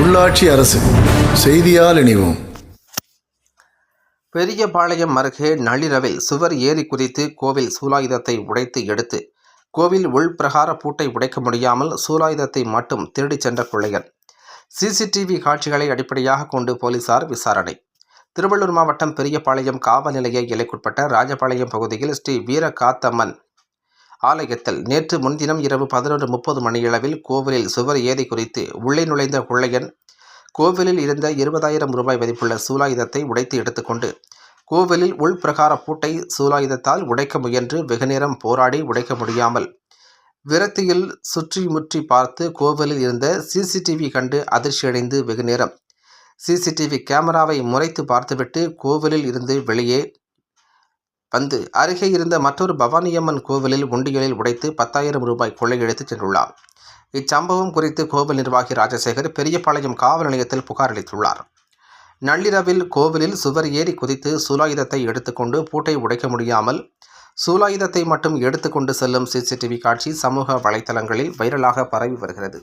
உள்ளாட்சி அரசு செய்தியால் இணைவோம். பெரியபாளையம் அருகே நள்ளிரவில் சுவர் ஏறி குதித்து கோவில் சூலாயுதத்தை உடைத்து எடுத்து கோவில் உள்பிரகார பூட்டை உடைக்க முடியாமல் சூலாயுதத்தை மட்டும் திருடிச் சென்ற கொள்ளையன். சிசிடிவி காட்சிகளை அடிப்படையாக கொண்டு போலீசார் விசாரணை. திருவள்ளூர் மாவட்டம் பெரியபாளையம் காவல் நிலைய எல்லைக்குட்பட்ட ராஜபாளையம் பகுதியில் ஸ்ரீ வீர காத்தம்மன் ஆலயத்தில் நேற்று முன்தினம் இரவு பதினொன்று முப்பது மணியளவில் கோவிலில் சுவர் ஏதை குறித்து உள்ளே நுழைந்த கொள்ளையன் கோவிலில் இருந்த இருபதாயிரம் ரூபாய் மதிப்புள்ள சூலாயுதத்தை உடைத்து எடுத்துக்கொண்டு கோவிலில் உள்பிரகார பூட்டை சூலாயுதத்தால் உடைக்க முயன்று வெகுநேரம் போராடி உடைக்க முடியாமல் விரத்தியில் சுற்றி முற்றி பார்த்து கோவிலில் இருந்த சிசிடிவி கண்டு அதிர்ச்சியடைந்து வெகுநேரம் சிசிடிவி கேமராவை முறைத்து பார்த்துவிட்டு கோவிலில் இருந்து வெளியே வந்து அருகே இருந்த மற்றொரு பவானியம்மன் கோவிலில் உண்டியலில் உடைத்து பத்தாயிரம் ரூபாய் கொள்ளையடித்துச் சென்றுள்ளார். இச்சம்பவம் குறித்து கோவில் நிர்வாகி ராஜசேகர் பெரியபாளையம் காவல் நிலையத்தில் புகார் அளித்துள்ளார். நள்ளிரவில் கோவிலில் சுவர் ஏறி குதித்து சூலாயுதத்தை எடுத்துக்கொண்டு பூட்டை உடைக்க முடியாமல் சூலாயுதத்தை மட்டும் எடுத்துக்கொண்டு செல்லும் சிசிடிவி காட்சி சமூக வலைத்தளங்களில் வைரலாக பரவி வருகிறது.